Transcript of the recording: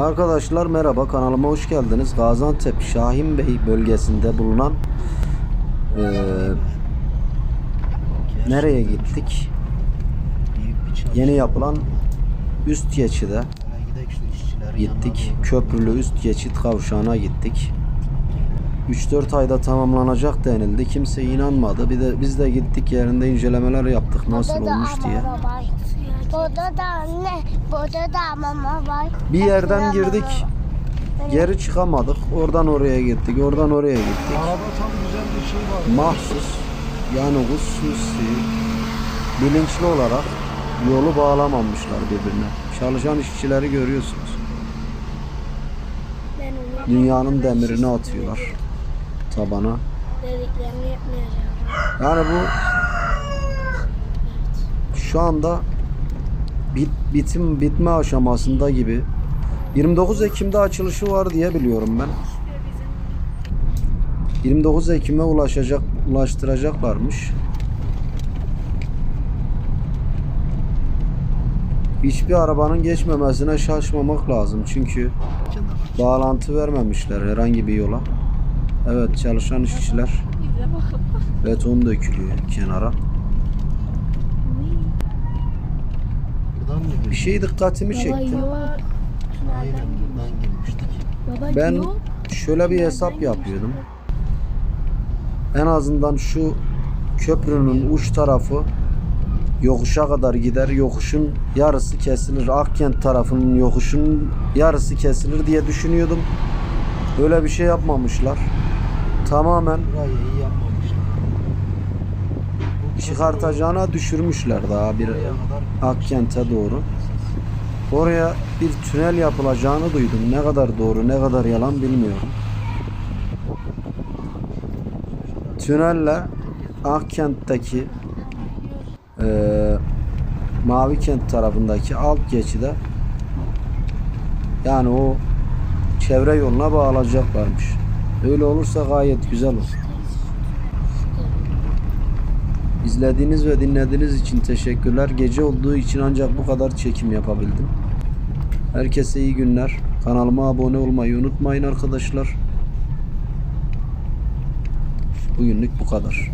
Arkadaşlar merhaba kanalıma hoş geldiniz. Gaziantep Şahin Bey bölgesinde bulunan eee, nereye gittik? Yeni yapılan üst geçide gittik. Köprülü üst geçit kavşağına gittik. 3-4 ayda tamamlanacak denildi. Kimse inanmadı. Bir de biz de gittik yerinde incelemeler yaptık nasıl olmuş diye. Burada da anne, burada da mama var. Bir yerden girdik. Geri çıkamadık. Oradan oraya gittik. Oradan oraya gittik. Araba tam güzel bir şey var. Mahsus yani hususi bilinçli olarak yolu bağlamamışlar birbirine. Çalışan işçileri görüyorsunuz. Ben onu Dünyanın demirini atıyorlar tabana. Yani bu şu anda bit, bitim bitme aşamasında gibi. 29 Ekim'de açılışı var diye biliyorum ben. 29 Ekim'e ulaşacak ulaştıracaklarmış. Hiçbir arabanın geçmemesine şaşmamak lazım çünkü bağlantı vermemişler herhangi bir yola. Evet çalışan işçiler beton dökülüyor kenara. Buradan mı Bir şey dikkatimi çekti. Aynen buradan girmiştik. Ben şöyle bir hesap yapıyordum. En azından şu köprünün uç tarafı yokuşa kadar gider. Yokuşun yarısı kesilir. Akkent tarafının yokuşun yarısı kesilir diye düşünüyordum. Öyle bir şey yapmamışlar. Tamamen Burayı iyi yapmamışlar. Çıkartacağına düşürmüşler daha bir Akkent'e doğru. Oraya bir tünel yapılacağını duydum. Ne kadar doğru, ne kadar yalan bilmiyorum. Tünelle Akkent'teki eee Mavi Kent tarafındaki alt geçide yani o çevre yoluna bağlayacaklarmış. Öyle olursa gayet güzel olur. İzlediğiniz ve dinlediğiniz için teşekkürler. Gece olduğu için ancak bu kadar çekim yapabildim. Herkese iyi günler. Kanalıma abone olmayı unutmayın arkadaşlar. Bugünlük bu kadar.